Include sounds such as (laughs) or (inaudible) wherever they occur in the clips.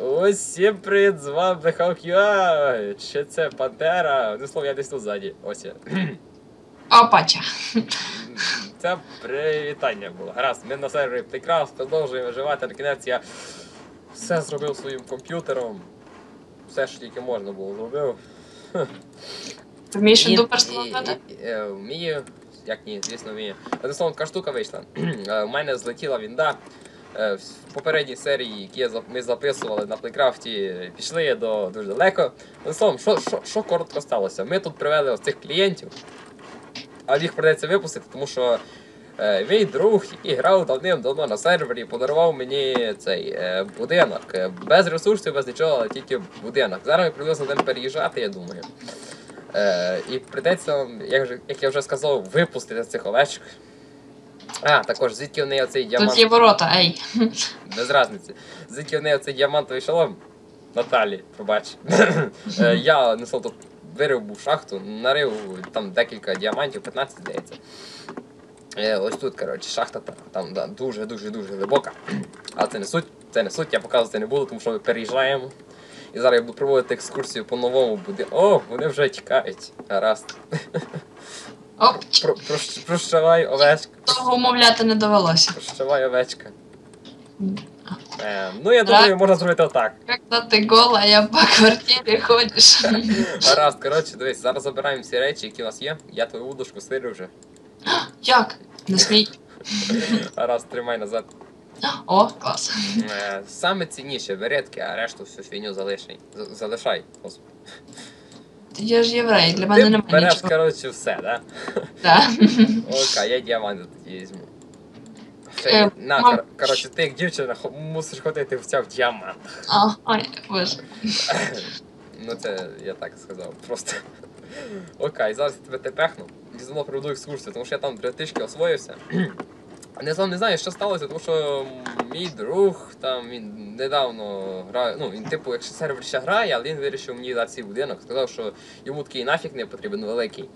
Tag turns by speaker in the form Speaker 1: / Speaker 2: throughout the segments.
Speaker 1: Усім привіт, з вами Хавкюа. Чи це Пантера? Ну, слово, я десь тут ззаді. Ось я. (clears throat)
Speaker 2: Опача.
Speaker 1: Це привітання було. Гаразд, ми на сервері Playcraft продовжуємо виживати. На кінець я все зробив своїм комп'ютером. Все, що тільки можна було, зробив.
Speaker 2: Вмієш
Speaker 1: І-
Speaker 2: дупер
Speaker 1: і-
Speaker 2: складати?
Speaker 1: і- е, Вмію, як ні, звісно, вмію. Одним словом, така штука вийшла. (clears throat) Е, У мене злетіла вінда. Е, В попередній серії, які ми записували на плейкрафті, пішли до дуже далеко. Одним словом, що, що, що коротко сталося? Ми тут привели ось цих клієнтів, але їх придеться випустити, тому що е, мій друг, який грав давним-давно на сервері, подарував мені цей е, будинок. Е, Без ресурсів, без нічого, але тільки будинок. Зараз ми приблизно будемо переїжджати, я думаю. Е, і прийдеться, вам, як, як я вже сказав, випустити цих овечок. А, також звідки в неї оцей діамант.
Speaker 2: Тут є ворота, ей. (laughs)
Speaker 1: Без разниці. Звідки в неї оцей діамантовий шолом. Наталі, пробач. (laughs) Е, я несла тут вирив був шахту, нарив там декілька діамантів, 15 здається. Е, Ось тут, коротше, шахта там да, дуже-дуже дуже глибока. Але це не суть, це не суть, я показувати не буду, тому що ми переїжджаємо. І зараз я буду проводити екскурсію по новому будинку. О, вони вже тікають. Гаразд. (laughs)
Speaker 2: Оп,
Speaker 1: Про, прощ- прощавай, овечка.
Speaker 2: довго умовляти не довелося.
Speaker 1: Прощавай, овечка. Е, ну, я думаю, можна зробити отак.
Speaker 2: Когда ти гола, я по квартирі ходиш.
Speaker 1: Гаразд, коротше, дивись, зараз забираємо всі речі, які у нас є. Я твою удочку стирю вже.
Speaker 2: Як? Не смій.
Speaker 1: Гаразд, тримай назад.
Speaker 2: О, клас.
Speaker 1: Е, саме цінніше веретки, а решту всю фігню залишай. З- залишай. Господи.
Speaker 2: Є ж єврей, для мене
Speaker 1: Ти
Speaker 2: немає
Speaker 1: береш,
Speaker 2: нічого.
Speaker 1: коротше, все, да?
Speaker 2: Да. (laughs)
Speaker 1: Окей, я діаманти тоді візьму. Ще,
Speaker 2: Е,
Speaker 1: на,
Speaker 2: мам.
Speaker 1: кор- коротше, ти як дівчина хо- мусиш ходити в діамантах.
Speaker 2: А, ой, боже. (laughs)
Speaker 1: Ну це я так сказав, просто. Окей, зараз я тебе тепехну. Знову проведу екскурсію, тому що я там три тижки освоївся. Не знаю, не знаю, що сталося, тому що мій друг там він недавно грає. Ну, він типу, якщо сервер ще грає, але він вирішив мені дати свій будинок. Сказав, що йому такий нафіг не потрібен великий.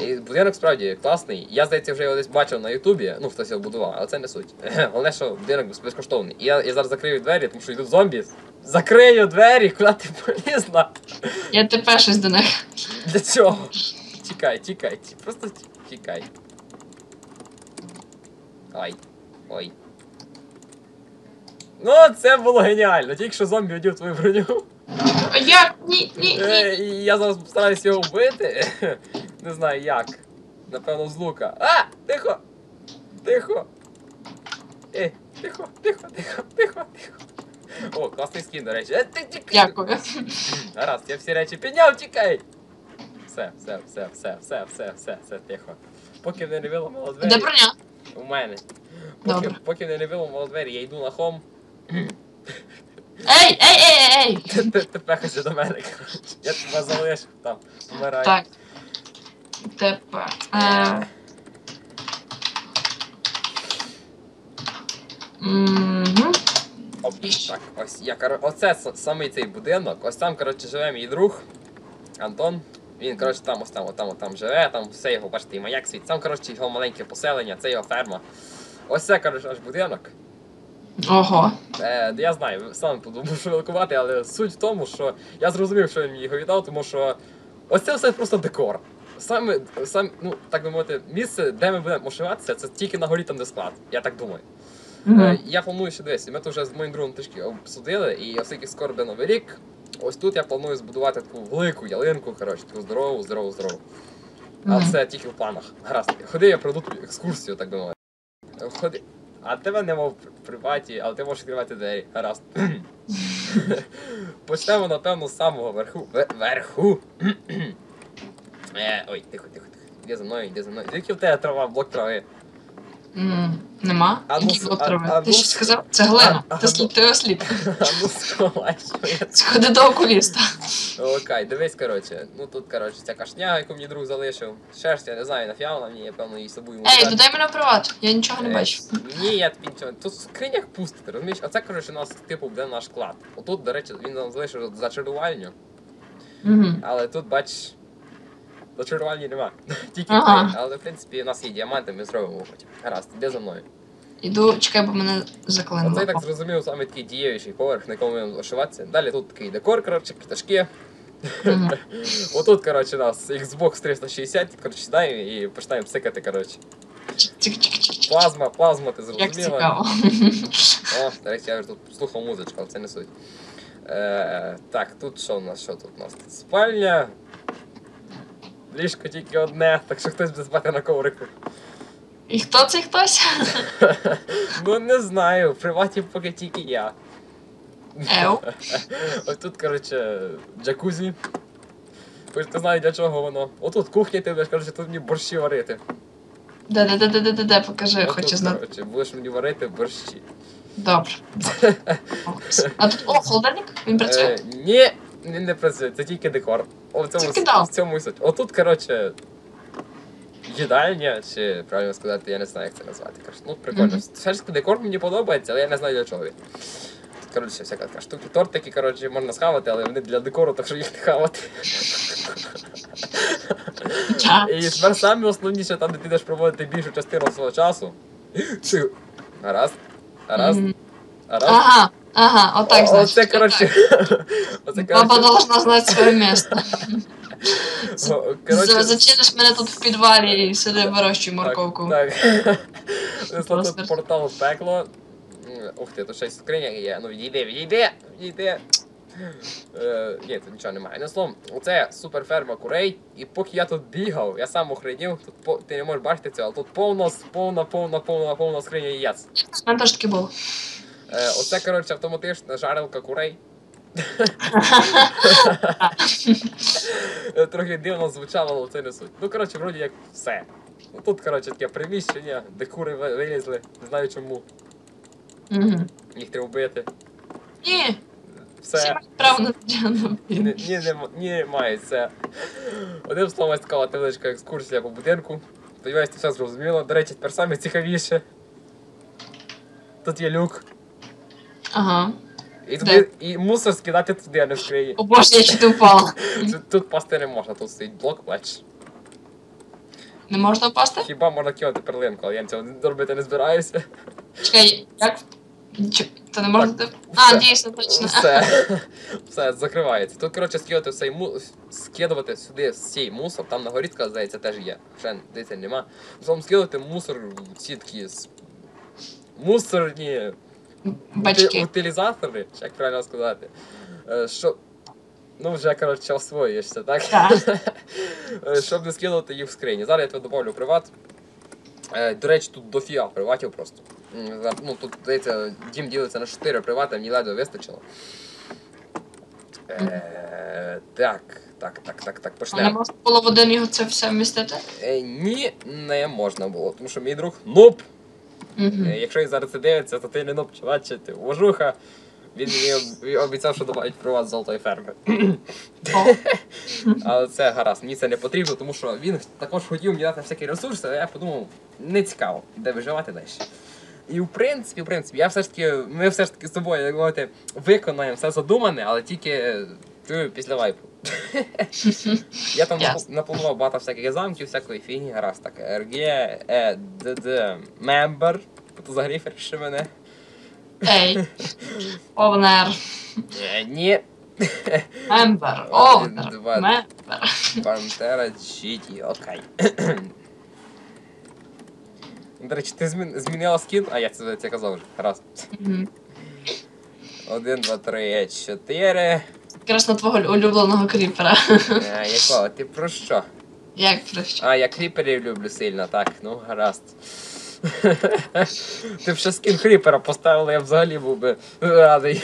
Speaker 1: І будинок справді класний. Я, здається, вже його десь бачив на Ютубі, ну хтось його будував, але це не суть. (laughs) Головне, що будинок безкоштовний. І я, я зараз закрию двері, тому що йдуть зомбі. Закрию двері, куди ти полізла?
Speaker 2: Я тепер щось до них.
Speaker 1: Для чого? Тікай, тікай, просто тікай. Ай. Ой. Ну, це було геніально. Тільки що зомбі одів твою броню.
Speaker 2: А Як? Ні, ні, ні.
Speaker 1: Е, я зараз постараюсь його вбити. (laughs) Не знаю як. Напевно, з лука. А! Тихо! Тихо! Е, тихо, тихо, тихо, тихо, тихо. О, класний скін, до речі. Е.
Speaker 2: Дякую.
Speaker 1: Гаразд, я всі речі підняв, тікай! Все, все, все, все, все, все, все, все, тихо. Поки не не виламало двері.
Speaker 2: Де броня?
Speaker 1: У мене. Поки,
Speaker 2: Добре.
Speaker 1: поки не не виламало двері, я йду на хом.
Speaker 2: Ей, ей, ей, ей!
Speaker 1: Ти, ти, ти пехайся до мене, коротше. Я тебе залишу там. Помирай.
Speaker 2: Так. Тепер. Е, Мгм.
Speaker 1: Оп, так, ось я кор... Оце с- самий цей будинок. Ось там, коротше, живе мій друг Антон. Він, коротше, там, ось там, ось там, ось там живе, там все його, бачите, і маяк світ. Там, коротше, його маленьке поселення, це його ферма. Ось це, коротше, наш будинок.
Speaker 2: Ого.
Speaker 1: Е, я знаю, сам тут мушу великувати, але суть в тому, що я зрозумів, що він мені його віддав, тому що ось це все просто декор. Саме, сам, ну, так би мовити, місце, де ми будемо ошиватися, це тільки на горі там, де склад. Я так думаю. Е, Я планую ще десь. Ми тут вже з моїм другом трішки обсудили, і оскільки скоро буде новий рік, ось тут я планую збудувати таку велику ялинку, коротше, таку здорову, здорову, здорову. Але це тільки в планах. Гаразд. Ходи, я тобі екскурсію, так би мовити. Ходи. А тебе не мов в приваті, але ти можеш відкривати двері. Гаразд. (clears throat) Почнемо, напевно, з самого верху. Ве- Верху. (clears throat) Е, Ой, тихо, тихо, тихо. Іди за мною, іди за мною. Звідки в тебе трава, блок трави?
Speaker 2: М, Нема?
Speaker 1: А
Speaker 2: Який
Speaker 1: а-
Speaker 2: трави?
Speaker 1: а
Speaker 2: Ти ж сказав, це глина.
Speaker 1: а- а
Speaker 2: Ти сліп, ти осліп. (laughs)
Speaker 1: А.
Speaker 2: Сходи до окуліста.
Speaker 1: Окей, дивись, коротше. Ну тут, коротше, ця кашня, яку мені друг залишив. Шерсть, я не знаю, нафіга вона мені, я певно, її з собою можу
Speaker 2: Ей, додай мене в приват. Я нічого не бачу.
Speaker 1: Ні, я тобі нічого. Тут в скринях пусто, ти розумієш? Оце, коротше, у нас, типу, буде наш клад. Отут, до речі, він нам залишив зачарувальню, але тут, бачиш, зачарувальні нема. (laughs) Тільки
Speaker 2: Ага.
Speaker 1: три. Але, в принципі, у нас є діаманти, ми зробимо потім. Гаразд, іди за мною.
Speaker 2: Іду, чекай, бо мене
Speaker 1: Оце я так зрозумів, саме такий дієвіший поверх, на якому ми будемо ошиватися. Далі тут такий декор, коротше, пташки.
Speaker 2: Мгм. (laughs)
Speaker 1: Отут, коротше, у нас Xbox 360, коротше, сідаємо і починаємо псикати, коротше. Плазма, плазма, ти
Speaker 2: Як
Speaker 1: зрозуміла?
Speaker 2: цікаво.
Speaker 1: О, до речі, я вже тут слухав музичку, але це не суть. Е, так, тут що у нас? Що тут у нас? Тут спальня. Ліжко тільки одне, так що хтось буде спати на коврику.
Speaker 2: І хто цей хтось? (laughs)
Speaker 1: Ну не знаю, в приваті поки тільки я.
Speaker 2: Еу. (laughs)
Speaker 1: Ось тут, коротше, джакузі. Хоч не знаю для чого воно. Отут кухня ти будеш, коротше, тут мені борщі варити.
Speaker 2: Де-де-де-де-де, покажи,
Speaker 1: Отут,
Speaker 2: хочу знати.
Speaker 1: Коротше, будеш мені варити борщі.
Speaker 2: Добре. (laughs) А тут, о, холодильник? Він працює?
Speaker 1: Е, ні, він не працює, це тільки декор. О, в цьому,
Speaker 2: Тільки
Speaker 1: в цьому і суть. Отут, коротше, їдальня, чи правильно сказати, я не знаю, як це назвати. Коротше, ну, прикольно.
Speaker 2: Мгм.
Speaker 1: Ж декор мені подобається, але я не знаю для чого він. Тут, коротше, всяка така штуки. Тортики, коротше, можна схавати, але вони для декору, так що їх не хавати. І тепер саме основніше, там, де ти будеш проводити більшу частину свого часу. Гаразд. Гаразд.
Speaker 2: Мгм. Ага, ага, отак,
Speaker 1: О,
Speaker 2: значить.
Speaker 1: Оце, коротше. Оце,
Speaker 2: Баба должна знати своє місце.
Speaker 1: коротше,
Speaker 2: Зачиниш мене тут в підвалі і сиди вирощуй морковку.
Speaker 1: Так. (laughs) так. Тут портал пекло. Ух ти, тут щось скриня є. Ну відійди, відійди, відійди. Е, ні, тут нічого немає. Ну словом, оце суперферма курей. І поки я тут бігав, я сам охренів, тут по, ти не можеш бачити цього, але тут повна, повна, повна, повна, повна скриня яєць.
Speaker 2: У мене теж таке було.
Speaker 1: Е, оце, коротше, автоматична жарилка курей. (laughs) Трохи дивно звучало, але це не суть. Ну, коротше, вроді як все. Ну, тут, коротше, таке приміщення, де кури ви- вилізли, не знаю чому. Їх треба вбити.
Speaker 2: Ні,
Speaker 1: Все.
Speaker 2: на-
Speaker 1: Ні, ні, ні, немає це. Одним словом, ось така невеличка екскурсія по будинку. Сподіваюсь, ти все зрозуміло. До речі, тепер саме цікавіше. Тут є люк.
Speaker 2: Ага.
Speaker 1: І, туди, і мусор скидати туди, а не в.
Speaker 2: О боже, я чуть не впала.
Speaker 1: Тут, тут пасти не можна, тут стоїть блок, бачиш.
Speaker 2: Не можна впасти?
Speaker 1: Хіба можна кинути перлинку, але я цього робити не збираюся.
Speaker 2: Чекай, як? Це не можна.
Speaker 1: Так,
Speaker 2: А,
Speaker 1: все.
Speaker 2: дійсно, точно.
Speaker 1: Все. Все, закривається. Тут, коротше, скидувати цей му... скидувати сюди цей мусор, там на горі, здається, теж є. Ще дивіться, нема. Загалом скидувати мусор ці такі с- мусорні
Speaker 2: Бачки.
Speaker 1: утилізатори, як правильно сказати. Е, Що... Ну, вже, коротше, освоюєшся, так?
Speaker 2: Так.
Speaker 1: Е, Щоб не скидувати їх в скрині. Зараз я тебе добавлю приват. Е, До речі, тут дофіга приватів просто. Ну, тут, здається, дім ділиться на 4 привати, мені ледве вистачило. Так, так, так, так, так,
Speaker 2: А не
Speaker 1: почнемо.
Speaker 2: можна було в один його це все вмістити?
Speaker 1: Ні, не можна було, тому що мій друг нуб. Е, Якщо він зараз це дивиться, то ти не нуб, чувак, ти вожуха. Він мені обіцяв, що добавить приват з золотої ферми. (laughs) Але це гаразд, мені це не потрібно, тому що він також хотів мені дати всякі ресурси, а я подумав, не цікаво, де виживати далі. І в принципі, в принципі, я все ж таки, ми все ж таки з тобою, як мовити, виконаємо все задумане, але тільки е, після вайпу. (laughs) Я там напланував багато всяких замків, всякої фігні, гаразд так. RG, E, DD, Member, тут взагалі ферши мене.
Speaker 2: Ей. Овнер.
Speaker 1: Е, Ні,
Speaker 2: Мембер. Овнер. Мембер.
Speaker 1: Пантера GT, окей. До речі, ти змін... змінила скін? А я це, казав вже. Раз. Один, два, три, чотири.
Speaker 2: Якраз на твого улюбленого кріпера.
Speaker 1: А, якого? Ти про що?
Speaker 2: Як про що?
Speaker 1: А, я кріперів люблю сильно, так, ну гаразд. (laughs) Ти б ще скін кріпера поставила, я взагалі був би радий.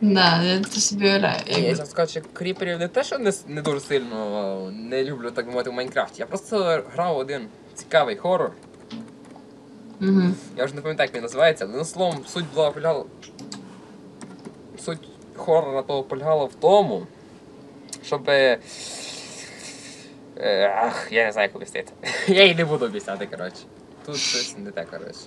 Speaker 2: Да, я це собі уявляю.
Speaker 1: Я
Speaker 2: якби.
Speaker 1: скажу, що кріперів не те, що не, не дуже сильно не люблю, так мовити, в Майнкрафті. Я просто грав один цікавий хорор.
Speaker 2: Мгм.
Speaker 1: Я вже не пам'ятаю, як він називається, але ну, словом, суть була полягала. Суть хорора того полягала в тому, щоб. е, Ах, я не знаю, як об'яснити. (laughs) Я їй не буду об'ясняти, коротше. Тут щось не те, коротше.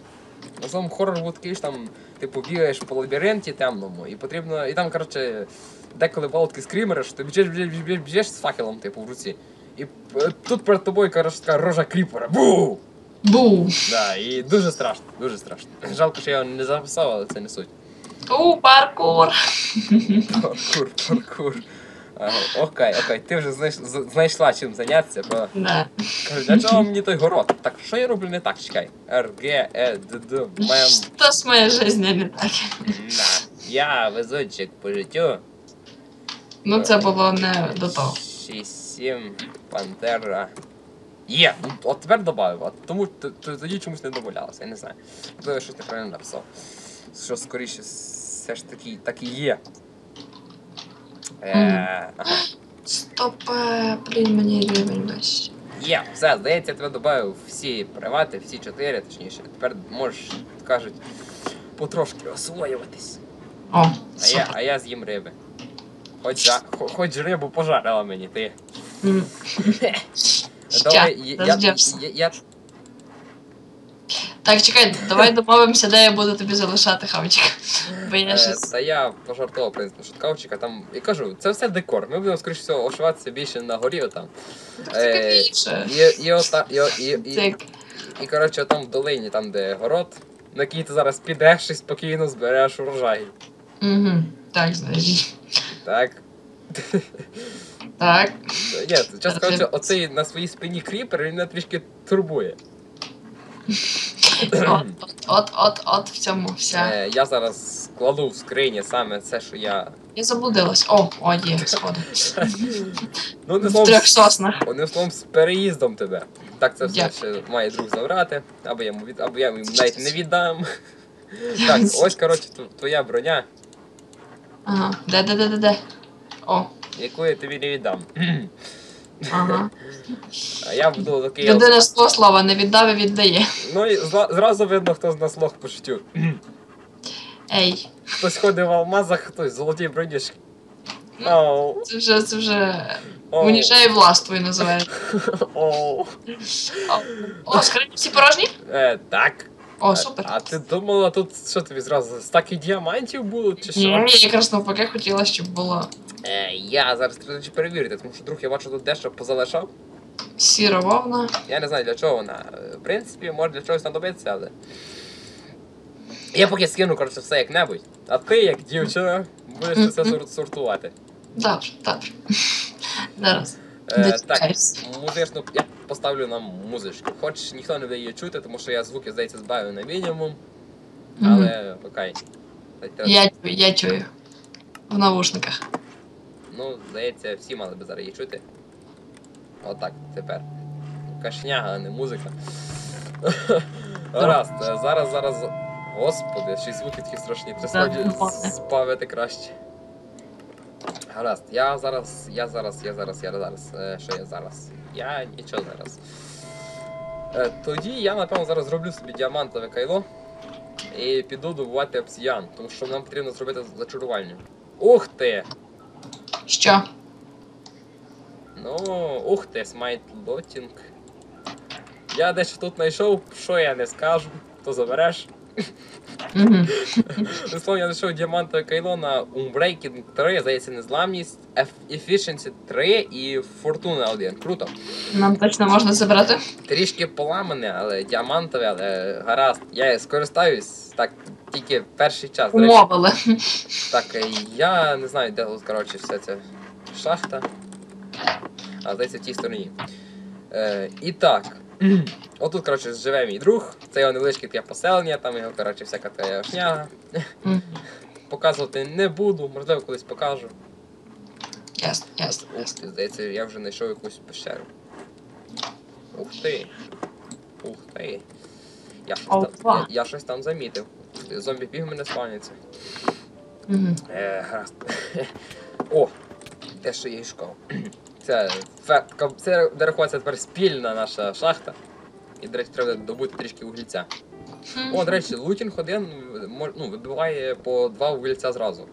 Speaker 1: На словом, хорор був такий ж там, типу, бігаєш по лабіринті темному, і потрібно. І там, коротше, деколи такі скрімери, що ти біжиш, біжиш, біжиш, біжиш з факелом, типу, в руці. І е, тут перед тобою, коротше, така рожа кріпера. Бу!
Speaker 2: Бу.
Speaker 1: Да, і дуже страшно, дуже страшно. Жалко, що я його не записав, але це не суть.
Speaker 2: У, паркур.
Speaker 1: Паркур, паркур. Окей, окей, ти вже знайшла чим зайнятися, правда?
Speaker 2: Да.
Speaker 1: Кажу, для чого мені той город? Так, що я роблю не так? Чекай. Р, Г, Е, Д, Д, Мем.
Speaker 2: Что с моей жизнью не так?
Speaker 1: Я везунчик по життю.
Speaker 2: Ну, це було не до того.
Speaker 1: 6, 7, Пантера. Є! Ну, от тепер додав, тому тоді чомусь не домовлялося, я не знаю. Щось неправильно написав. Що скоріше все ж таки так і є. Е, ага.
Speaker 2: Стоп, е, блін, мені рівень весь.
Speaker 1: Є, все, здається, я тебе додав всі привати, всі чотири, точніше. Тепер можеш, кажуть, потрошки освоюватись.
Speaker 2: О,
Speaker 1: А я,
Speaker 2: супер.
Speaker 1: а я з'їм риби. Хоч, хо- хоч рибу пожарила мені, ти.
Speaker 2: М.
Speaker 1: Давай, я, я, я, я,
Speaker 2: Так, чекай, давай (laughs) домовимося, де я буду тобі залишати хавчик. Бо я
Speaker 1: Е,
Speaker 2: щось.
Speaker 1: Та я пожартував в принципі шуткавчика, там. Я кажу, це все декор. Ми будемо, скоріш всього, ошиватися більше на горі.
Speaker 2: Так
Speaker 1: е,
Speaker 2: цікавіше.
Speaker 1: І, і, ота, і, і, і,
Speaker 2: Так.
Speaker 1: і, коротше, там в долині, там, де город, на який ти зараз підеш і спокійно збереш урожай.
Speaker 2: Угу. Так, значить.
Speaker 1: Так.
Speaker 2: Так.
Speaker 1: Ні, чесно кажучи, оцей на своїй спині кріпер, він мене трішки турбує.
Speaker 2: От, от, от, от, от в цьому вся.
Speaker 1: Е, я зараз складу в скрині саме це, що я.
Speaker 2: Я заблудилась. О, о, є, сходи. (laughs)
Speaker 1: Ну, не
Speaker 2: В
Speaker 1: словом,
Speaker 2: трьох соснах.
Speaker 1: одним словом, з переїздом тебе. Так це все
Speaker 2: Дякую.
Speaker 1: ще має друг забрати, або я йому від... або я йому навіть не віддам. (laughs) Так, ось, коротше, тв- твоя броня,
Speaker 2: Ага. Де, де, де, де, де? О,
Speaker 1: яку я тобі не віддам. (clears throat)
Speaker 2: ага.
Speaker 1: Я буду такий.
Speaker 2: Людина з того слова не віддав і віддає.
Speaker 1: Ну і зла- зразу видно, хто з нас лох по життю.
Speaker 2: Ей,
Speaker 1: Хтось ходив в алмазах, хтось в золотій. Оу,
Speaker 2: це вже, це вже
Speaker 1: оу,
Speaker 2: уніжає властвою
Speaker 1: оу.
Speaker 2: О, О, скрині всі порожні?
Speaker 1: Е, так.
Speaker 2: О,
Speaker 1: А-
Speaker 2: супер.
Speaker 1: А ти думала, тут що тобі зразу стаки діамантів було, чи що?
Speaker 2: Ні, мені якраз навпаки хотіла, щоб було
Speaker 1: Е, я зараз треба перевірити, тому що друг я бачу тут дещо позалишав.
Speaker 2: сіра вовна.
Speaker 1: Я не знаю для чого вона. Е, В принципі, може для чогось знадобиться, але. Я поки скину, коротше, все як-небудь. А ти, як дівчина, будеш це все сор- сортувати.
Speaker 2: Добре, добре. (laughs) Зараз.
Speaker 1: Е, так,
Speaker 2: Дочекаюсь.
Speaker 1: музичну я поставлю нам музичку. Хоч ніхто не буде її чути, тому що я звуки, здається, збавив на мінімум. Але окей.
Speaker 2: Я я чую. В навушниках.
Speaker 1: Ну, здається, всі мали би зараз її чути. Отак, тепер. Кашняга, а не музика. (laughs) Гаразд, зараз, зараз. Господи, ще й звуки такі страшні, треба спавити краще. Гаразд, я зараз, я зараз, я зараз, я зараз. Е, що я зараз? Я нічого зараз. Е, тоді я, напевно, зараз зроблю собі діамантове кайло і піду добувати обсіян, тому що нам потрібно зробити зачарування. Ух ти!
Speaker 2: Що?
Speaker 1: Ну, ух ти, смайт лотінг. Я дещо тут знайшов, що я не скажу, то забереш. Словом, я знайшов діамантове кайло на Unbreaking 3, здається, незламність, Efficiency 3 і Fortuna 1. Круто.
Speaker 2: Нам точно можна забрати?
Speaker 1: Трішки поламане, але діамантове, але гаразд. Я скористаюсь так тільки перший час. До речі,
Speaker 2: Умовили.
Speaker 1: Так, е, я не знаю, де тут, коротше, все це шахта. А здається, в тій стороні. Е, і так. Отут, коротше, живе мій друг. Це його невеличке таке поселення, там його, коротше, всяка така шняга. Показувати не буду, можливо, колись покажу.
Speaker 2: Ясно, ясно.
Speaker 1: Ти, здається, я вже знайшов якусь пещеру. Ух ти. Ух ти. Я щось, там, я, я щось там замітив. Зомбі пігмени спавняться.
Speaker 2: Угу.
Speaker 1: Е, гаразд. (laughs) О, те, що я і шукав. Це, це де рахується тепер спільна наша шахта. І, до речі, треба добути трішки вугільця. О, до речі, лутінг один ну, вибиває по два вугільця зразу.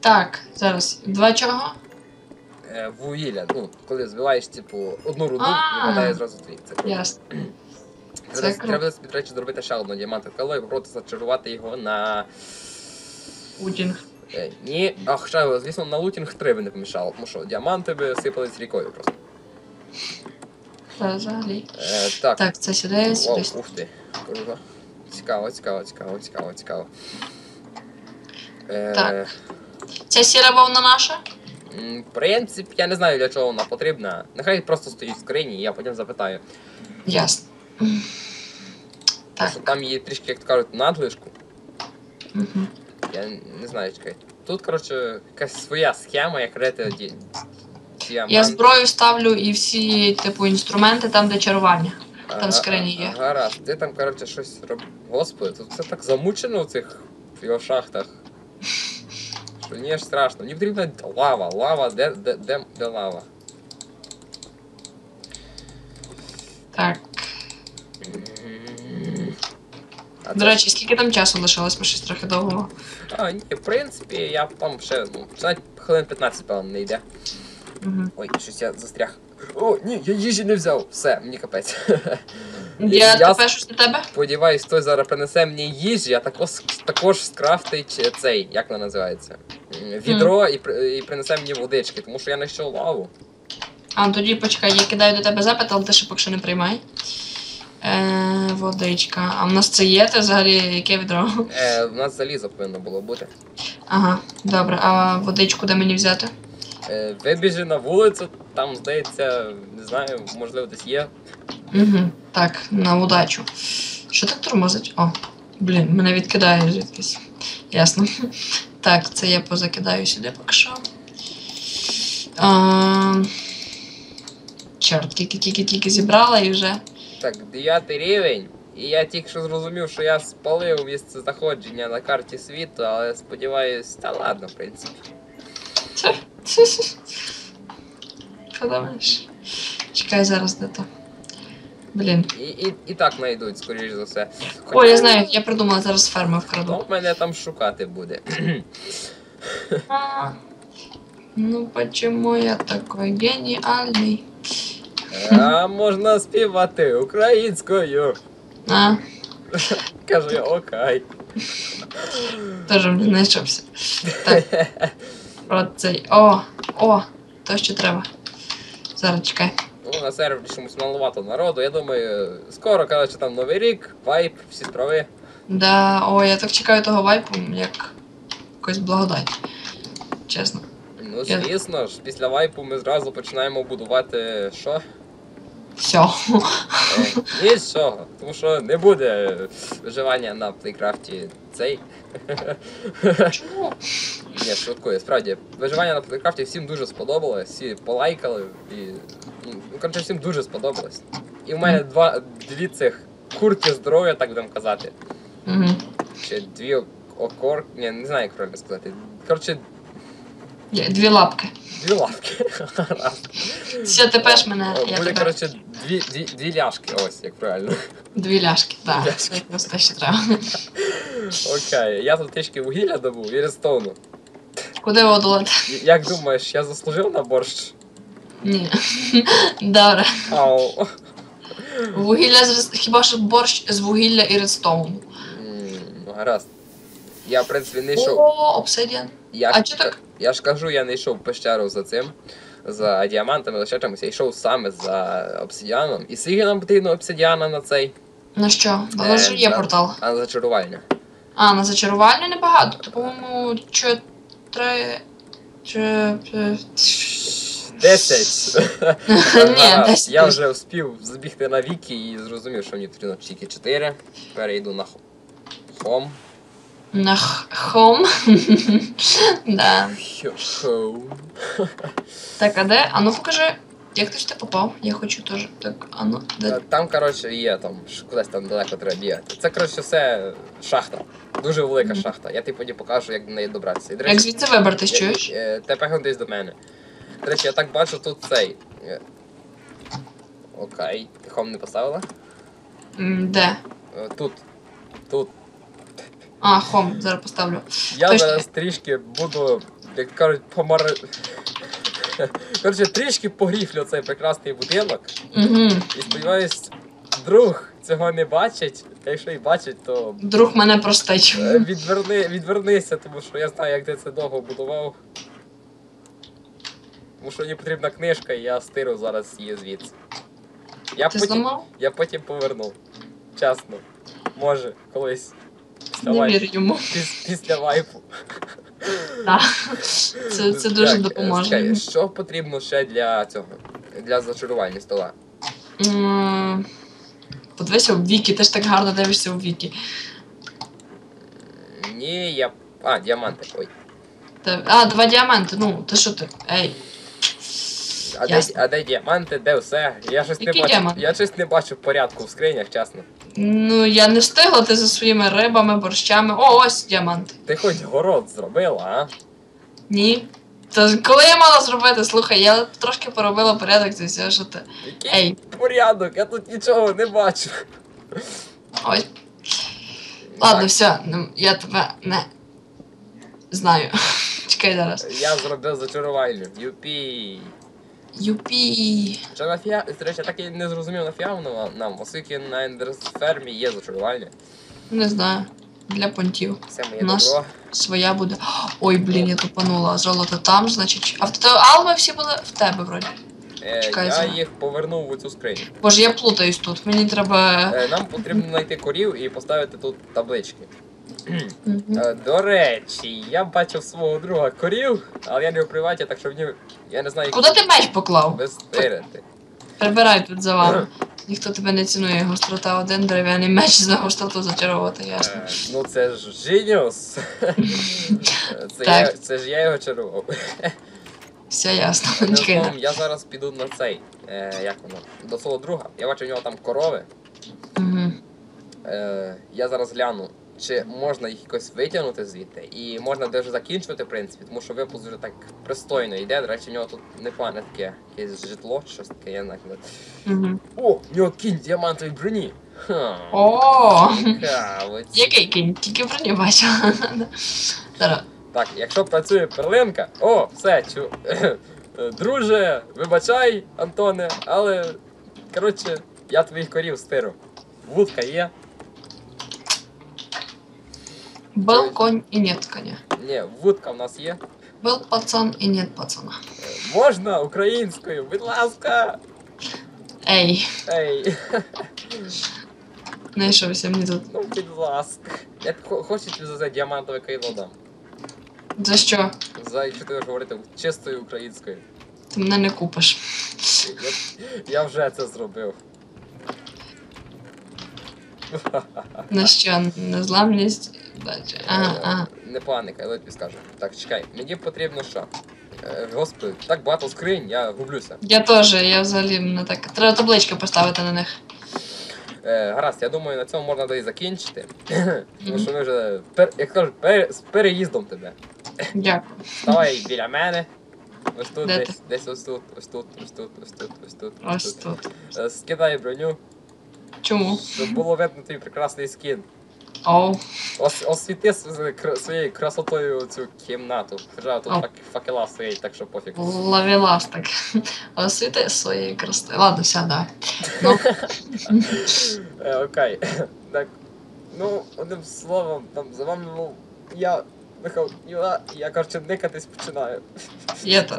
Speaker 2: Так, зараз. Два чого?
Speaker 1: Е, вугілля, ну, коли збиваєш, типу, одну руду, випадає зразу дві. Це круто.
Speaker 2: Ясно.
Speaker 1: Треба, треба до речі, зробити ще одну діамантове коло і попробувати зачарувати його на.
Speaker 2: Путінг.
Speaker 1: Е, ні, а хоча, звісно, на лутінг 3 би не помішало, тому що діаманти би сипались рікою просто.
Speaker 2: це взагалі.
Speaker 1: Е, так.
Speaker 2: Так, це сюди,
Speaker 1: Вау,
Speaker 2: сюди.
Speaker 1: ух ти. Круто. Цікаво, цікаво, цікаво, цікаво, цікаво. Е,
Speaker 2: Так. Ця сіра вовна наша?
Speaker 1: м, В принципі, я не знаю, для чого вона потрібна. Нехай просто стоїть в скрині, я потім запитаю.
Speaker 2: Ясно.
Speaker 1: Тому
Speaker 2: Так.
Speaker 1: що там є трішки, як то кажуть, надлишку.
Speaker 2: Угу.
Speaker 1: Я не знаю, чекай. Тут, коротше, якась своя схема, як рити ді... діамант.
Speaker 2: Я зброю ставлю і всі, типу, інструменти там, де чарування. Там в скрині є.
Speaker 1: Гаразд, ти там, коротше, щось роб... Господи, тут все так замучено в цих його шахтах. Що мені аж страшно. Мені потрібна лава, лава, де, де, де, де лава?
Speaker 2: Так.
Speaker 1: А
Speaker 2: До
Speaker 1: це-
Speaker 2: речі, скільки там часу лишилось, бо щось трохи довго.
Speaker 1: А, ні, в принципі, я там ще, ну, навіть хвилин 15, певно, не йде.
Speaker 2: Угу.
Speaker 1: Ой, щось я застряг. О, ні, я їжі не взяв. Все, мені капець.
Speaker 2: Я
Speaker 1: Я-
Speaker 2: тепер щось до тебе?
Speaker 1: Сподіваюсь, хтось зараз принесе мені їжі, а також, також скрафтить цей, як воно називається? М, Відро і, при- і принесе мені водички, тому що я знайшов лаву.
Speaker 2: А, ну тоді почекай, я кидаю до тебе запит, але ти ще поки що не приймай. Е, водичка. А в нас це є, ти взагалі яке відро?
Speaker 1: Е, у нас залізо повинно було бути.
Speaker 2: Ага, добре. А водичку де мені взяти?
Speaker 1: Е, вибіжи на вулицю, там, здається, не знаю, можливо, десь є.
Speaker 2: Угу. Так, на удачу. Що так тормозить? О, блін, мене відкидає звідкись. Ясно. Так, це я позакидаю сюди поки що. А, чорт, тільки тільки тільки зібрала і вже.
Speaker 1: Так, дев'ятий рівень. І я тільки що зрозумів, що я спалив місце знаходження на карті світу, але сподіваюсь, та ладно, в принципі.
Speaker 2: Подумаєш. (laughs) Чекай зараз де то. Блін.
Speaker 1: І, і, і так знайдуть, скоріш за все.
Speaker 2: О, я знаю, я придумала зараз ферму вкраду.
Speaker 1: Хто мене там шукати буде?
Speaker 2: А, Ну почему я такой геніальний?
Speaker 1: А можна співати українською.
Speaker 2: А,
Speaker 1: Каже, окей.
Speaker 2: теж мені знайшовся. Так. Про цей. О, о, то що треба. Зараз чекай.
Speaker 1: Ну, на сервері чомусь маловато народу. Я думаю, скоро, коротше, там новий рік, вайп, всі справи.
Speaker 2: Да, о, я так чекаю того вайпу, як якось благодать. Чесно.
Speaker 1: Ну, звісно ж, після вайпу ми зразу починаємо будувати що?
Speaker 2: Все.
Speaker 1: Е, Нічого, тому що не буде виживання на плейкрафті цей.
Speaker 2: Чому?
Speaker 1: Ні, шуткую, справді, виживання на плейкрафті всім дуже сподобалось, всі полайкали і. Ну, коротше, всім дуже сподобалось. І в мене два дві цих курки здоров'я, так будемо казати.
Speaker 2: Угу.
Speaker 1: Чи дві окор. Ні, не знаю, як правильно сказати. Коротше,
Speaker 2: Дві лапки.
Speaker 1: Дві лавки.
Speaker 2: Все, тепер ж мене. Я
Speaker 1: Буде,
Speaker 2: тебе.
Speaker 1: коротше, дві, дві, дві ляшки, ось як правильно.
Speaker 2: Дві ляшки, так.
Speaker 1: Ляшки.
Speaker 2: Це що треба.
Speaker 1: Окей, я тут трішки вугілля добув і рестоуну.
Speaker 2: Куди водолати?
Speaker 1: Як думаєш, я заслужив на борщ?
Speaker 2: Ні. Добре.
Speaker 1: Ау.
Speaker 2: Вугілля з хіба що борщ з вугілля і редстоуну.
Speaker 1: М, Ну, гаразд. Я, в принципі, не йшов.
Speaker 2: О, обсидіан.
Speaker 1: Я,
Speaker 2: А
Speaker 1: ж,
Speaker 2: чо так?
Speaker 1: я ж кажу, я не йшов в пещеру за цим, за діамантами, лише чимось. Я йшов саме за обсидіаном. І скільки нам потрібно обсидіана на цей?
Speaker 2: На що? У нас же є
Speaker 1: за-
Speaker 2: портал.
Speaker 1: А на зачарування.
Speaker 2: А, на зачарувальню небагато. То, по-моєму, чотири. Чи...
Speaker 1: Десять. (laughs)
Speaker 2: Ні,
Speaker 1: Гаразд.
Speaker 2: десять.
Speaker 1: Я вже встиг забігти на віки і зрозумів, що мені потрібно тільки 4. Перейду на хом.
Speaker 2: На хом. (laughs) да. Так, а де? А ну покажи. Як ти ж ти попав? Я хочу теж. Так, а ну, де?
Speaker 1: Е, Там, коротше, є там, кудись там далеко треба бігати. Це, коротше, все шахта. Дуже велика шахта. Я тобі потім покажу, як до неї добратися. І, до
Speaker 2: Як звідси вибратись,
Speaker 1: я-
Speaker 2: чуєш?
Speaker 1: е, Тепер десь до мене. До речі, я так бачу тут цей. е, Окей, ти хом не поставила?
Speaker 2: М, Де?
Speaker 1: Е, Тут. Тут.
Speaker 2: А, хом, зараз поставлю.
Speaker 1: Я
Speaker 2: Точно.
Speaker 1: зараз трішки буду, як кажуть, помар... Коротше, трішки погріфлю цей прекрасний будинок.
Speaker 2: Угу.
Speaker 1: І сподіваюсь, друг цього не бачить. А Якщо і бачить, то
Speaker 2: Друг мене простить.
Speaker 1: е, відверни, відвернися, тому що я знаю, як ти це довго будував. Тому що мені потрібна книжка, і я стиру зараз її звідси. Я
Speaker 2: Ти
Speaker 1: потім,
Speaker 2: зламав?
Speaker 1: я потім повернув. Чесно. Може, колись.
Speaker 2: Не вірю йому.
Speaker 1: Піс- після вайпу.
Speaker 2: Так. Це, це дуже
Speaker 1: Так,
Speaker 2: допоможе.
Speaker 1: чекай, Що потрібно ще для цього? Для зачарування стола?
Speaker 2: М, Подивися в віки, ти ж так гарно дивишся у віки.
Speaker 1: Ні, я. А, діаманти. Ой.
Speaker 2: Та- А, два діаманти, ну, ти що ти? Ей.
Speaker 1: А де,
Speaker 2: Ясно.
Speaker 1: а де діаманти, де все? Я щось не бачу.
Speaker 2: діаманти?
Speaker 1: Я щось не бачу порядку в скринях, чесно.
Speaker 2: Ну, я не встигла ти за своїми рибами, борщами. О, ось діаманти.
Speaker 1: Ти хоч город зробила, а?
Speaker 2: Ні. Та коли я мала зробити? Слухай, я трошки поробила порядок, це все, що ти.
Speaker 1: Який
Speaker 2: Ей.
Speaker 1: порядок? Я тут нічого не бачу.
Speaker 2: Ось. Ладно, все, ну, я тебе не знаю. (laughs) Чекай зараз.
Speaker 1: Я зробив зачарувальню. Юпі.
Speaker 2: Юпі.
Speaker 1: Що нафіга, до речі, я так і не зрозумів нафіга воно нам, оскільки на ендерфермі є зачарувальня.
Speaker 2: Не знаю. Для понтів.
Speaker 1: Це моє
Speaker 2: У нас-
Speaker 1: добро.
Speaker 2: Своя буде. Ой, блін, я тупанула. Золото там, значить. А в те алми всі були в тебе вроді.
Speaker 1: Е,
Speaker 2: чекай,
Speaker 1: я
Speaker 2: за-
Speaker 1: їх повернув у цю скриню.
Speaker 2: Боже, я плутаюсь тут. Мені треба.
Speaker 1: Е, нам потрібно знайти корів і поставити тут таблички. Е, До речі, я бачив свого друга корів, але я не в приваті, так що в нього. Я не знаю,
Speaker 2: Куди ти меч поклав?
Speaker 1: вистрелити.
Speaker 2: Прибирай тут за вами. Ніхто тебе не цінує. Гострота один, дерев'яний меч за гостроту зачаровувати, ясно.
Speaker 1: Е, Ну це ж Жініус. (laughs) Це,
Speaker 2: Так.
Speaker 1: це ж я його чарував.
Speaker 2: Все ясно. Чекай.
Speaker 1: словом, я зараз піду на цей. Е, як воно? До свого друга. Я бачу, у нього там корови. Е, я зараз гляну, чи можна їх якось витягнути звідти. І можна де вже закінчувати, в принципі, тому що випуск вже так пристойно йде. До речі, в нього тут непогане таке якесь житло, чи щось таке, я не знаю.
Speaker 2: Угу.
Speaker 1: О, в нього кінь діамантовій броні. Ха.
Speaker 2: О!
Speaker 1: Цікаво.
Speaker 2: Який кінь? Тільки броню бачила. Зараз.
Speaker 1: Так, якщо працює перлинка, о, все, чу. (coughs) Друже, вибачай, Антоне, але. Коротше, я твоїх корів стиру. Вудка є?
Speaker 2: Был конь и нет коня.
Speaker 1: Ні, вудка в нас є.
Speaker 2: Был пацан и нет пацана.
Speaker 1: Можна українською, будь ласка.
Speaker 2: Ей,
Speaker 1: Ей,
Speaker 2: знайшовся мені тут.
Speaker 1: ну будь ласка. Я хо- хочу тобі за це діамантове кайло дам.
Speaker 2: За що?
Speaker 1: За якщо ти будеш говорити чистою українською.
Speaker 2: Ти мене не купиш.
Speaker 1: Я, я вже це зробив.
Speaker 2: На що? Незламність? Ага, ага.
Speaker 1: Не паник, я тобі скажу. Так, чекай, мені потрібно що? Е, Господи, так багато скринь, я гублюся.
Speaker 2: Я теж, я взагалі не так. Треба таблички поставити на них.
Speaker 1: Е, гаразд, я думаю, на цьому можна десь закінчити. Тому що ми вже, пер, як кажуть, пер, з переїздом тебе.
Speaker 2: Дякую.
Speaker 1: Ставай біля мене. Ось тут,
Speaker 2: Де
Speaker 1: десь, десь ось тут, ось тут, ось тут, ось тут, ось тут.
Speaker 2: Ось тут.
Speaker 1: Е, Скидай броню,
Speaker 2: Чому?
Speaker 1: щоб було видно твій прекрасний скін.
Speaker 2: Оу.
Speaker 1: Ос, освіти з- з своєю красотою цю кімнату. Хоча тут
Speaker 2: О.
Speaker 1: фак, факела стоять, так що пофіг.
Speaker 2: Ловілас так. Освіти своєї красоти. Ладно, все, да. Ну, (laughs)
Speaker 1: Е, окей. Так. Ну, одним словом, там за вами був я, Михайло Юла, і я, коротше, никатись починаю.
Speaker 2: я теж.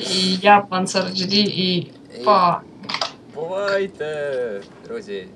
Speaker 2: І я пан Сарджді і
Speaker 1: І
Speaker 2: па.
Speaker 1: Бувайте, друзі.